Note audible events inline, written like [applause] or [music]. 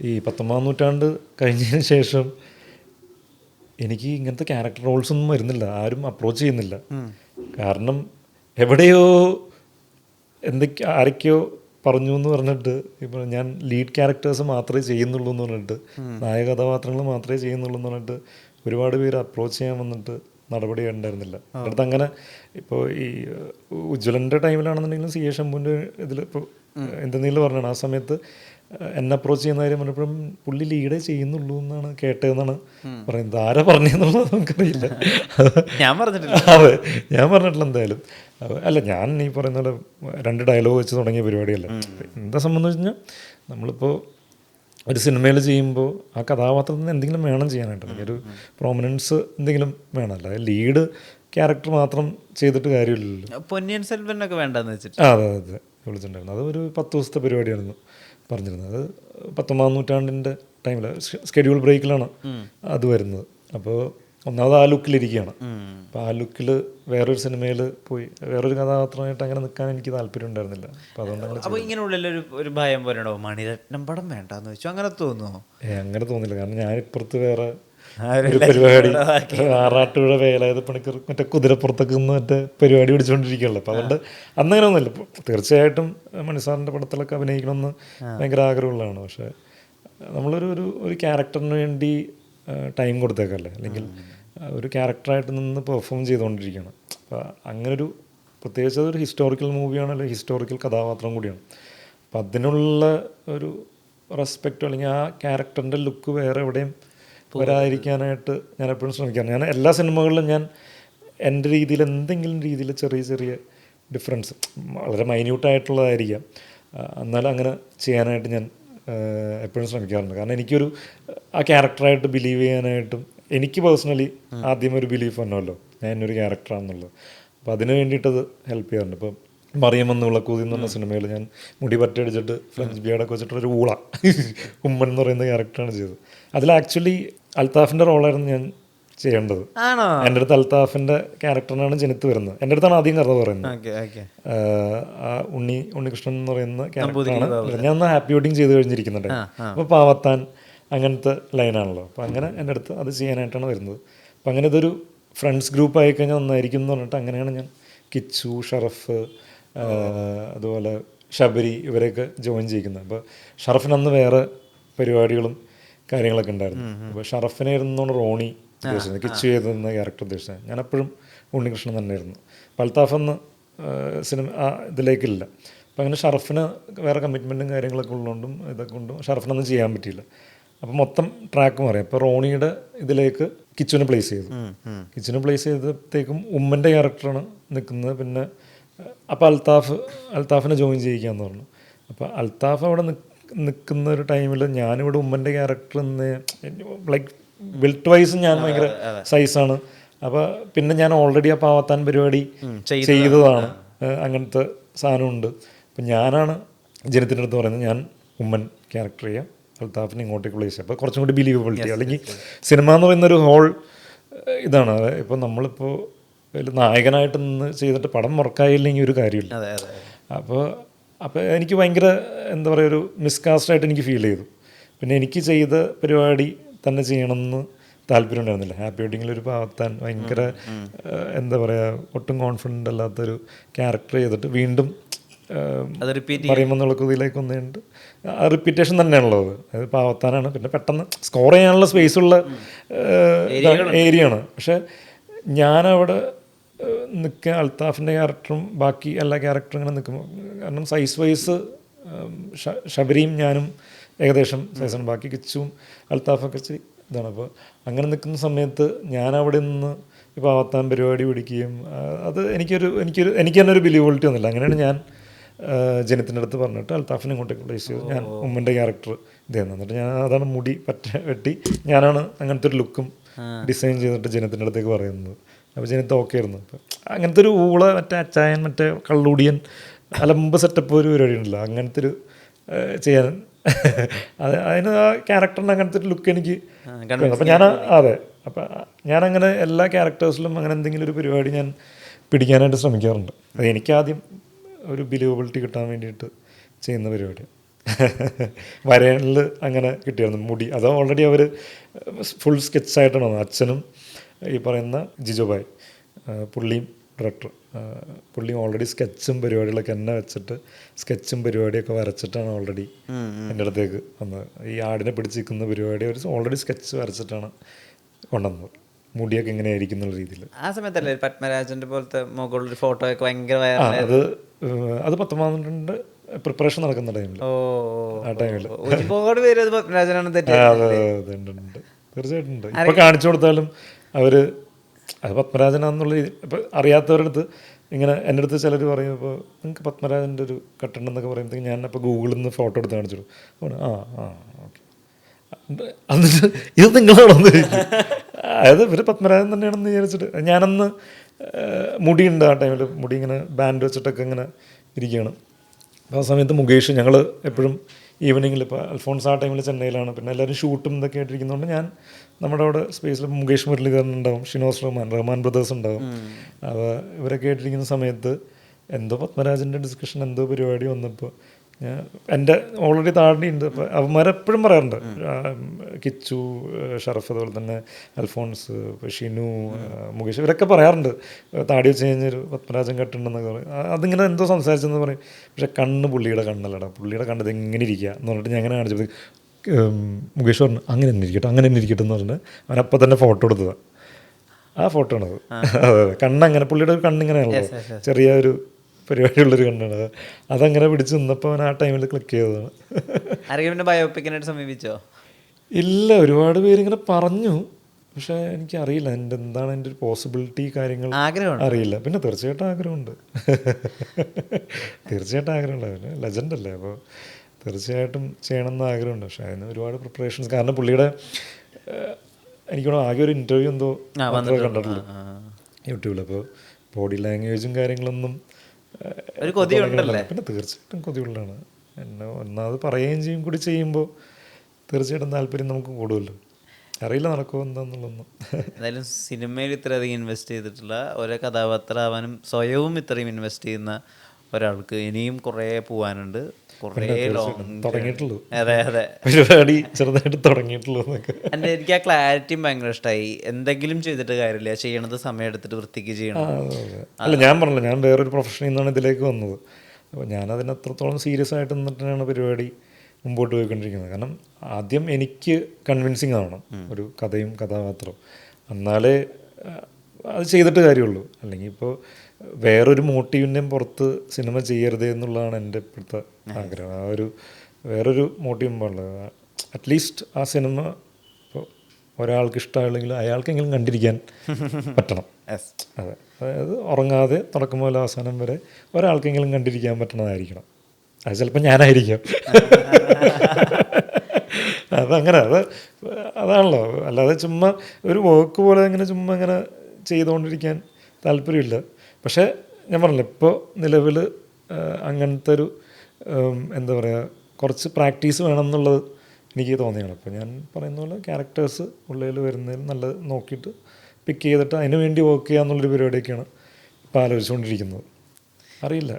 ഈ പത്തൊമ്പതാം നൂറ്റാണ്ട് കഴിഞ്ഞതിന് ശേഷം എനിക്ക് ഇങ്ങനത്തെ ക്യാരക്ടർ റോൾസ് ഒന്നും വരുന്നില്ല. ആരും അപ്രോച്ച് ചെയ്യുന്നില്ല. കാരണം എവിടെയോ എന്തൊക്കെ ആരൊക്കെയോ പറഞ്ഞു എന്ന് പറഞ്ഞിട്ട് ഇപ്പൊ ഞാൻ ലീഡ് ക്യാരക്ടേഴ്സ് മാത്രമേ ചെയ്യുന്നുള്ളൂ എന്ന് പറഞ്ഞിട്ട് നായക കഥാപാത്രങ്ങൾ മാത്രമേ ചെയ്യുന്നുള്ളൂ എന്ന് പറഞ്ഞിട്ട് ഒരുപാട് പേര് അപ്രോച്ച് ചെയ്യാൻ വന്നിട്ട് നടപടി ഉണ്ടായിരുന്നില്ല. അടുത്ത് അങ്ങനെ ഇപ്പോൾ ഈ ഉജ്ജ്വലന്റെ ടൈമിലാണെന്നുണ്ടെങ്കിലും സി എ ശംഭുവിന്റെ ഇതിൽ ഇപ്പോൾ എന്തെങ്കിലും പറഞ്ഞാണ് ആ സമയത്ത് എന്നെ അപ്രോച്ച് ചെയ്യുന്ന കാര്യം പറഞ്ഞപ്പോഴും പുള്ളി ലീഡേ ചെയ്യുന്നുള്ളൂ എന്നാണ് കേട്ടതെന്നാണ് പറയുന്നത്. ആരാ പറഞ്ഞെന്നുള്ളത് നമുക്കറിയില്ല. ഞാൻ പറഞ്ഞിട്ടില്ല. [laughs] അതെ ഞാൻ പറഞ്ഞിട്ടില്ല എന്തായാലും. അല്ല ഞാൻ ഈ പറയുന്ന പോലെ രണ്ട് ഡയലോഗ് വെച്ച് തുടങ്ങിയ പരിപാടിയല്ല. എന്താ സംബന്ധിച്ച് കഴിഞ്ഞാൽ നമ്മളിപ്പോൾ ഒരു സിനിമയിൽ ചെയ്യുമ്പോൾ ആ കഥാപാത്രത്തിന് എന്തെങ്കിലും വേണം ചെയ്യാനായിട്ട്. ഒരു പ്രോമിനൻസ് എന്തെങ്കിലും വേണം. ലീഡ് ക്യാരക്ടർ മാത്രം ചെയ്തിട്ട് കാര്യമില്ലല്ലോ. പൊന്നിയൻ സെൽവനൊക്കെ വേണ്ടെന്ന് വെച്ചിട്ട്. ആ അതെ അതെ. വിളിച്ചിട്ടുണ്ടായിരുന്നു. അത് ഒരു പത്ത് ദിവസത്തെ പരിപാടിയായിരുന്നു. പറഞ്ഞിരുന്നത്. അത് പത്തൊമ്പതാം നൂറ്റാണ്ടിന്റെ ടൈമിൽ സ്കെഡ്യൂൾ ബ്രേക്കിലാണ് അത് വരുന്നത്. അപ്പോൾ ഒന്നാമത് ആ ലുക്കിലിരിക്കുകയാണ് അപ്പോൾ ആ ലുക്കിൽ വേറൊരു സിനിമയിൽ പോയി വേറൊരു കഥാപാത്രമായിട്ട് അങ്ങനെ നിൽക്കാൻ എനിക്ക് താല്പര്യം ഉണ്ടായിരുന്നില്ല. അപ്പോൾ അതുകൊണ്ട് അപ്പോൾ ഇങ്ങനെയുള്ള ഇങ്ങനെ ഉള്ളിലൊരു ഒരു ഭയം വരണോ മണിരത്നം പടം വേണ്ടെന്ന് വെച്ചു. അങ്ങനെ തോന്നുമോ ഏ, അങ്ങനെ തോന്നില്ല. കാരണം ഞാൻ ഇപ്പുറത്ത് വേറെ ഒരു പരിപാടി. ആറാട്ടുപുഴ വേലായുധ പണിക്കർ മറ്റേ കുതിരപ്പുറത്തൊക്കെ നിന്ന് മറ്റേ പരിപാടി പിടിച്ചുകൊണ്ടിരിക്കുകയല്ലോ അപ്പം അതുകൊണ്ട് അന്നങ്ങനെ ഒന്നുമില്ല തീർച്ചയായിട്ടും മണിസാറിന്റെ പടത്തിലൊക്കെ അഭിനയിക്കണമെന്ന് ഭയങ്കര ആഗ്രഹമുള്ളതാണ്. പക്ഷേ നമ്മളൊരു ഒരു ഒരു ക്യാരക്ടറിന് വേണ്ടി ടൈം കൊടുത്തേക്കല്ലേ? അല്ലെങ്കിൽ ഒരു ക്യാരക്ടറായിട്ട് നിന്ന് പെർഫോം ചെയ്തുകൊണ്ടിരിക്കുകയാണ് അപ്പോൾ അങ്ങനൊരു പ്രത്യേകിച്ച് അതൊരു ഹിസ്റ്റോറിക്കൽ മൂവിയാണ് അല്ലെങ്കിൽ ഹിസ്റ്റോറിക്കൽ കഥാപാത്രം കൂടിയാണ്. അപ്പം അതിനുള്ള ഒരു റെസ്പെക്റ്റ് അല്ലെങ്കിൽ ആ ക്യാരക്ടറിന്റെ ലുക്ക് വേറെ എവിടെയും വരാതിരിക്കാനായിട്ട് ഞാൻ എപ്പോഴും ശ്രമിക്കാറ് ഞാൻ എല്ലാ സിനിമകളിലും ഞാൻ എന്റെ രീതിയിൽ എന്തെങ്കിലും രീതിയിൽ ചെറിയ ചെറിയ ഡിഫറൻസ് വളരെ മൈന്യൂട്ടായിട്ടുള്ളതായിരിക്കാം എന്നാലും അങ്ങനെ ചെയ്യാനായിട്ട് ഞാൻ എപ്പോഴും ശ്രമിക്കാറുണ്ട്. കാരണം എനിക്കൊരു ആ ക്യാരക്ടറായിട്ട് ബിലീവ് ചെയ്യാനായിട്ടും എനിക്ക് പേഴ്സണലി ആദ്യം ഒരു ബിലീഫ് വന്നല്ലോ ഞാൻ എന്നൊരു ക്യാരക്ടറാണെന്നുള്ളത് അപ്പോൾ അതിന് വേണ്ടിയിട്ടത് ഹെൽപ്പ് ചെയ്യാറുണ്ട്. ഇപ്പം മറിയമെന്നുള്ള വിളക്കൂതി എന്ന് പറഞ്ഞ സിനിമയിൽ ഞാൻ മുടി പറ്റടിച്ചിട്ട് ഫ്രഞ്ച് ബിയാഡൊക്കെ വെച്ചിട്ടൊരു ഊള. [laughs] ഉമ്മൻ എന്ന് പറയുന്ന ക്യാരക്ടറാണ് ചെയ്തത്. അതിൽ ആക്ച്വലി അൽത്താഫിന്റെ റോളായിരുന്നു ഞാൻ ചെയ്യേണ്ടത്. എന്റെ അടുത്ത് അൽത്താഫിന്റെ ക്യാരക്ടറിനാണ് ജനിത്ത് വരുന്നത്. എന്റെ അടുത്താണ് ആദ്യം കഥ പറയുന്നത്. ഉണ്ണി ഉണ്ണികൃഷ്ണൻ എന്ന് പറയുന്ന ക്യാരക്ടറാണ് ഞാൻ ഒന്ന് ഹാപ്പി വെഡിങ് ചെയ്ത് കഴിഞ്ഞിരിക്കുന്നുണ്ട്. അപ്പോൾ പാവത്താൻ അങ്ങനത്തെ ലൈനാണല്ലോ അപ്പോൾ അങ്ങനെ എന്റെ അടുത്ത് അത് ചെയ്യാനായിട്ടാണ് വരുന്നത്. അപ്പോൾ അങ്ങനെ ഇതൊരു ഫ്രണ്ട്സ് ഗ്രൂപ്പ് ആയി കഴിഞ്ഞാൽ നന്നായിരിക്കും എന്ന് പറഞ്ഞിട്ട് അങ്ങനെയാണ് ഞാൻ കിച്ചു ഷറഫ് അതുപോലെ ശബരി ഇവരെയൊക്കെ ജോയിൻ ചെയ്യിക്കുന്നത് അപ്പോൾ ഷറഫിന് അന്ന് വേറെ പരിപാടികളും കാര്യങ്ങളൊക്കെ ഉണ്ടായിരുന്നു. അപ്പോൾ ഷറഫിനെ ഇരുന്നോണ്ട് റോണി ഉദ്ദേശിച്ചത് കിച്ചു ചെയ്തിരുന്ന ക്യാരക്ടർ ഉദ്ദേശിച്ചത്. ഞാൻ എപ്പോഴും ഉണ്ണികൃഷ്ണൻ തന്നെയായിരുന്നു. അൽത്താഫ് അന്ന് സിനിമ ആ ഇതിലേക്കില്ല. അപ്പോൾ അങ്ങനെ ഷറഫിന് വേറെ കമ്മിറ്റ്മെന്റും കാര്യങ്ങളൊക്കെ ഉള്ളതുകൊണ്ടും ഇതൊക്കെ കൊണ്ടും ഷറഫിനൊന്നും ചെയ്യാൻ പറ്റിയില്ല. അപ്പോൾ മൊത്തം ട്രാക്ക് മാറി. അപ്പോൾ റോണിയുടെ ഇതിലേക്ക് കിച്ചുവിനെ പ്ലേസ് ചെയ്തു. കിച്ചുവിനെ പ്ലേസ് ചെയ്തപ്പോഴത്തേക്കും ഉമ്മന്റെ ക്യാരക്ടറാണ് നിൽക്കുന്നത്. പിന്നെ അപ്പോൾ അൽത്താഫ് അൽത്താഫിനെ ജോയിൻ ചെയ്യിക്കാന്ന് പറഞ്ഞു. അപ്പോൾ അൽത്താഫ് അവിടെ നിൽക്കുന്ന ഒരു ടൈമിൽ ഞാനിവിടെ ഉമ്മന്റെ ക്യാരക്ടർ ലൈക്ക് ബിൽറ്റ് വൈസ് ഞാൻ ഭയങ്കര സൈസാണ് അപ്പോൾ പിന്നെ ഞാൻ ഓൾറെഡി ആ പാവത്താൻ പരിപാടി ചെയ്തതാണ്. അങ്ങനത്തെ സാധനമുണ്ട്. അപ്പം ഞാനാണ് ജനത്തിന്റെ അടുത്ത് പറയുന്നത് ഞാൻ ഉമ്മൻ ക്യാരക്ടർ ചെയ്യാം. അൽത്താഫിനെ ഇങ്ങോട്ടേക്ക് പ്ലേസ് ചെയ്യാം. അപ്പോൾ കുറച്ചും കൂടി ബിലീവബിലിറ്റി അല്ലെങ്കിൽ സിനിമ എന്ന് പറയുന്ന ഒരു ഹോൾ ഇതാണ്. ഇപ്പോൾ നമ്മളിപ്പോൾ അതിൽ നായകനായിട്ട് നിന്ന് ചെയ്തിട്ട് പടം മുറക്കായില്ലെങ്കിൽ ഒരു കാര്യമില്ല. അപ്പോൾ അപ്പോൾ എനിക്ക് ഭയങ്കര എന്താ പറയുക ഒരു മിസ്കാസ്റ്റായിട്ട് എനിക്ക് ഫീൽ ചെയ്തു. പിന്നെ എനിക്ക് ചെയ്ത പരിപാടി തന്നെ ചെയ്യണമെന്ന് താല്പര്യം ഉണ്ടായിരുന്നില്ല. ഹാപ്പി വെഡിങ്ങിൽ ഒരു പാവത്താൻ ഭയങ്കര എന്താ പറയുക ഒട്ടും കോൺഫിഡന്റ് അല്ലാത്തൊരു ക്യാരക്ടർ ചെയ്തിട്ട് വീണ്ടും പറയുമെന്നുള്ള കുതിയിലേക്ക് വന്നുകൊണ്ട് ആ റിപ്പീറ്റേഷൻ തന്നെയാണുള്ളത്. അത് അത് പാവത്താനാണ് പിന്നെ പെട്ടെന്ന് സ്കോർ ചെയ്യാനുള്ള സ്പേസ് ഉള്ള പക്ഷേ ആണ്. പക്ഷെ ഞാനവിടെ നിൽക്കുക അൽത്താഫിന്റെ ക്യാരക്ടറും ബാക്കി എല്ലാ ക്യാരക്ടറും ഇങ്ങനെ നിൽക്കുമ്പോൾ കാരണം സൈസ് വൈസ് ശബരിയും ഞാനും ഏകദേശം സൈസാണ് ബാക്കി കിച്ചും അൽത്താഫൊക്കെ ഇച്ചിരി ഇതാണ്. അപ്പോൾ അങ്ങനെ നിൽക്കുന്ന സമയത്ത് ഞാൻ അവിടെ നിന്ന് ഇപ്പോൾ ആവത്താൻ പരിപാടി പിടിക്കുകയും അത് എനിക്കൊരു എനിക്കൊരു എനിക്ക് തന്നെ ഒരു ബിലീവബിലിറ്റി ഒന്നുമില്ല അങ്ങനെയാണ് ഞാൻ ജനത്തിന്റെ അടുത്ത് പറഞ്ഞിട്ട് അൽത്താഫിനെ ഇങ്ങോട്ടേക്ക് പ്ലേസ് ചെയ്തു ഞാൻ ഉമ്മന്റെ ക്യാരക്ടർ ഇതായിരുന്നു എന്നിട്ട് ഞാൻ അതാണ് മുടി പറ്റ വെട്ടി. ഞാനാണ് അങ്ങനത്തെ ഒരു ലുക്കും ഡിസൈൻ ചെയ്തിട്ട് ജനത്തിന്റെ അടുത്തേക്ക് പറയുന്നത്. അപ്പോൾ ജനത്ത് ഓക്കെ ആയിരുന്നു അപ്പം അങ്ങനത്തെ ഒരു ഊള മറ്റേ അച്ചായൻ മറ്റേ കള്ളുടിയൻ അലമ്പ് സെറ്റപ്പ് ഒരു പരിപാടി ഉണ്ടല്ലോ. അങ്ങനത്തെ ഒരു ചെയ്യാൻ. അത് അതിന് ആ ക്യാരക്ടറിന് അങ്ങനത്തെ ഒരു ലുക്ക് എനിക്ക് അപ്പം ഞാൻ അതെ. അപ്പം ഞാനങ്ങനെ എല്ലാ ക്യാരക്ടേഴ്സിലും അങ്ങനെ എന്തെങ്കിലും ഒരു പരിപാടി ഞാൻ പിടിക്കാനായിട്ട് ശ്രമിക്കാറുണ്ട്. അത് എനിക്കാദ്യം ഒരു ബിലീവബിലിറ്റി കിട്ടാൻ വേണ്ടിയിട്ട് ചെയ്യുന്ന പരിപാടി. വരനിൽ അങ്ങനെ കിട്ടിയായിരുന്നു. മുടി അത് ഓൾറെഡി അവർ ഫുൾ സ്കെച്ചായിട്ടാണ് ആയിട്ടാണ് അച്ഛനും ഈ പറയുന്ന ജിജോബായ് പുള്ളിയും ഡയറക്ടർ പുള്ളി ഓൾറെഡി സ്കെച്ചും പരിപാടികളൊക്കെ എന്നെ വെച്ചിട്ട് സ്കെച്ചും പരിപാടിയൊക്കെ വരച്ചിട്ടാണ് ഓൾറെഡി എന്റെ അടുത്തേക്ക് വന്നത്. ഈ ആടിനെ പിടിച്ചിരിക്കുന്ന പരിപാടി ഒരു ഓൾറെഡി സ്കെച്ച് വരച്ചിട്ടാണ് കൊണ്ടുവന്നത്. മുടിയൊക്കെ എങ്ങനെയായിരിക്കും എന്നുള്ള രീതിയിൽ. ആ സമയത്തല്ലേ പത്മരാജന്റെ പോലത്തെ മുകളിൽ ഫോട്ടോ ഒക്കെ ഭയങ്കര അത് അത് പത്തൊമ്പതിന്റെ പ്രിപ്പറേഷൻ നടക്കുന്ന ടൈമിൽ ഓ ആ ടൈമിൽ ഒരുപാട് പേര് അത് പത്മരാജനാണ് തെറ്റ് തീർച്ചയായിട്ടും ഇപ്പൊ കാണിച്ചു കൊടുത്താലും അവർ അത് പത്മരാജനാന്നുള്ള രീതി. ഇപ്പം അറിയാത്തവരുടെ അടുത്ത് ഇങ്ങനെ എന്റെ അടുത്ത് ചിലർ പറയും ഇപ്പോൾ നിങ്ങൾക്ക് പത്മരാജന്റെ ഒരു കട്ടുണ്ടെന്നൊക്കെ പറയുമ്പോഴത്തേക്ക് ഞാൻ അപ്പോൾ ഗൂഗിളിൽ നിന്ന് ഫോട്ടോ എടുത്ത് കാണിച്ചു കൊടുക്കും. അപ്പോൾ ആ ആ ഓക്കെ. എന്നിട്ട് ഇത് നിങ്ങളാണോ എന്ന് ചോദിക്കും. അതായത് ഇവർ പത്മരാജൻ തന്നെയാണെന്ന് വിചാരിച്ചിട്ട്. ഞാനന്ന് മുടി മുടിയുണ്ട് ആ ടൈമിൽ മുടി ഇങ്ങനെ ബാൻഡ് വെച്ചിട്ടൊക്കെ ഇങ്ങനെ ഇരിക്കുകയാണ്. അപ്പോൾ ആ സമയത്ത് മുകേഷ് ഞങ്ങൾ എപ്പോഴും ഈവനിങ്ങിൽ ഇപ്പോൾ അൽഫോൺസ് ആ ടൈമിൽ ചെന്നൈയിലാണ്. പിന്നെ എല്ലാവരും ഷൂട്ടും ഇതൊക്കെ ആയിട്ടിരിക്കുന്നതുകൊണ്ട് ഞാൻ നമ്മുടെ അവിടെ സ്പേസിൽ മുകേഷ് മുരളീധരൻ ഉണ്ടാവും ഷിനോസ് റഹ്മാൻ റഹ്മാൻ ബ്രദേഴ്സ് ഉണ്ടാവും. അപ്പോൾ ഇവരൊക്കെ ആയിട്ടിരിക്കുന്ന സമയത്ത് എന്തോ പത്മരാജന്റെ ഡിസ്കഷൻ എന്തോ പരിപാടി വന്നപ്പോൾ എന്റെ ഓൾറെഡി താടിയുണ്ട് അപ്പോൾ അവന്മാരെപ്പോഴും പറയാറുണ്ട്. കിച്ചു ഷറഫ് അതുപോലെ തന്നെ അൽഫോൺസ് ഷിനു മുകേഷ് ഇവരൊക്കെ പറയാറുണ്ട്. താടി വെച്ച് കഴിഞ്ഞൊരു പത്മരാജൻ കെട്ടുണ്ടെന്നൊക്കെ പറയും. അതിങ്ങനെ എന്തോ സംസാരിച്ചെന്ന് പറയും. പക്ഷെ കണ്ണ് പുള്ളിയുടെ കണ്ണല്ലടാ. പുള്ളിയുടെ കണ്ണത് എങ്ങനെ ഇരിക്കുക എന്ന് പറഞ്ഞിട്ട് ഞാൻ അങ്ങനെ കാണിച്ചത് മുകേഷ് പറഞ്ഞു അങ്ങനെ തന്നെ ഇരിക്കട്ടെ അങ്ങനെ തന്നെ ഇരിക്കട്ടെ എന്ന് പറഞ്ഞിട്ട് അവനപ്പം തന്നെ ഫോട്ടോ എടുത്തതാണ് ആ ഫോട്ടോ ആണത്. അതെ അതെ. കണ്ണങ്ങനെ പുള്ളിയുടെ ഒരു കണ്ണിങ്ങനെയാണല്ലോ. ചെറിയ ഒരു പരിപാടിയുള്ളൊരു കണ്ണാണ്. അത്. അതങ്ങനെ പിടിച്ച് നിന്നപ്പോൾ അവൻ ആ ടൈമിൽ ക്ലിക്ക് ചെയ്തതാണ്. ആരെങ്കിലും പിന്നെ ബയോപിക്കിനായിട്ട് സമീപിച്ചോ? ഇല്ല ഒരുപാട് പേരിങ്ങനെ പറഞ്ഞു. പക്ഷെ എനിക്കറിയില്ല എന്റെ എന്താണ് എന്റെ ഒരു പോസിബിലിറ്റി കാര്യങ്ങൾ അറിയില്ല. പിന്നെ തീർച്ചയായിട്ടും ആഗ്രഹമുണ്ട്. തീർച്ചയായിട്ടും ആഗ്രഹമുണ്ട്. ലെജൻഡ് അല്ലേ അപ്പോൾ തീർച്ചയായിട്ടും ചെയ്യണമെന്ന് ആഗ്രഹമുണ്ട്. പക്ഷേ അതിന് ഒരുപാട് പ്രിപ്പറേഷൻസ് കാരണം പുള്ളിയുടെ ഏഹ്, എനിക്ക് ആകെ ഒരു ഇന്റർവ്യൂ എന്തോ കണ്ടിട്ടുള്ളൂ. യൂട്യൂബിൽ അപ്പോൾ ബോഡി ലാംഗ്വേജും കാര്യങ്ങളൊന്നും ഒരു കൊതിയുണ്ടല്ലേ? പിന്നെ തീർച്ചയായിട്ടും കൊതിയുള്ളതാണ്. എന്നെ ഒന്നാമത് പറയുകയും ചെയ്യും കൂടി ചെയ്യുമ്പോൾ തീർച്ചയായിട്ടും താല്പര്യം നമുക്ക് കൂടുമല്ലോ. അറിയില്ല നടക്കുമോ എന്താന്നുള്ളൊന്നും എന്തായാലും സിനിമയിൽ ഇത്രയധികം ഇൻവെസ്റ്റ് ചെയ്തിട്ടുള്ള ഓരോ കഥാപാത്രമാവാനും സ്വയവും ഇത്രയും ഇൻവെസ്റ്റ് ചെയ്യുന്ന ഒരാൾക്ക് ഇനിയും കുറേ പോവാനുണ്ട്. കുറേ തുടങ്ങിയിട്ടുള്ളൂ. അതെ അതെ. പരിപാടി ചെറുതായിട്ട് തുടങ്ങിയിട്ടുള്ളൂ എന്നൊക്കെ. എന്റെ എനിക്ക് ആ ക്ലാരിറ്റിയും ഭയങ്കര ഇഷ്ടമായി എന്തെങ്കിലും ചെയ്തിട്ട് കാര്യമില്ല. ചെയ്യണത് സമയം എടുത്തിട്ട് വൃത്തിക്ക് ചെയ്യണം. അല്ല ഞാൻ പറഞ്ഞില്ല ഞാൻ വേറൊരു പ്രൊഫഷനിൽ നിന്നാണ് ഇതിലേക്ക് വന്നത്. അപ്പോൾ ഞാൻ അതിന് അത്രത്തോളം സീരിയസ് ആയിട്ട് നിന്നിട്ടാണ് പരിപാടി മുമ്പോട്ട് പോയിക്കൊണ്ടിരിക്കുന്നത്. കാരണം ആദ്യം എനിക്ക് കൺവിൻസിങ് ആവണം ഒരു കഥയും കഥാപാത്രവും. എന്നാലേ അത് ചെയ്തിട്ട് കാര്യമുള്ളൂ. അല്ലെങ്കിൽ ഇപ്പോൾ വേറൊരു മോട്ടീവിന്റെയും പുറത്ത് സിനിമ ചെയ്യരുത് എന്നുള്ളതാണ് എന്റെ ഇപ്പോഴത്തെ ആഗ്രഹം. ആ ഒരു വേറൊരു മോട്ടീവും പാടില്ല അറ്റ്ലീസ്റ്റ് ആ സിനിമ ഇപ്പോൾ ഒരാൾക്ക് ഇഷ്ടമായില്ലെങ്കിൽ അയാൾക്കെങ്കിലും കണ്ടിരിക്കാൻ [laughs] പറ്റണം. അതെ. അതായത് ഉറങ്ങാതെ തുടക്കം മുതൽ അവസാനം വരെ ഒരാൾക്കെങ്കിലും കണ്ടിരിക്കാൻ പറ്റണതായിരിക്കണം. അത് ചിലപ്പോൾ ഞാനായിരിക്കാം. [laughs] അതങ്ങനെ അത് അതാണല്ലോ. അല്ലാതെ ചുമ്മാ ഒരു വർക്ക് പോലെ ഇങ്ങനെ ചുമ്മാ ഇങ്ങനെ ചെയ്തുകൊണ്ടിരിക്കാൻ താല്പര്യമില്ല. പക്ഷേ ഞാൻ പറഞ്ഞില്ല ഇപ്പോൾ നിലവിൽ അങ്ങനത്തെ ഒരു എന്താ പറയുക കുറച്ച് പ്രാക്ടീസ് വേണം എന്നുള്ളത് എനിക്ക് തോന്നിയാണ്. അപ്പോൾ ഞാൻ പറയുന്ന പോലെ ക്യാരക്ടേഴ്സ് ഉള്ളിൽ വരുന്നതിൽ നല്ല നോക്കിയിട്ട് പിക്ക് ചെയ്തിട്ട് അതിന് വേണ്ടി വർക്ക് ചെയ്യുക എന്നുള്ളൊരു പരിപാടിയൊക്കെയാണ് ഇപ്പോൾ ആലോചിച്ചുകൊണ്ടിരിക്കുന്നത്. അറിയില്ല.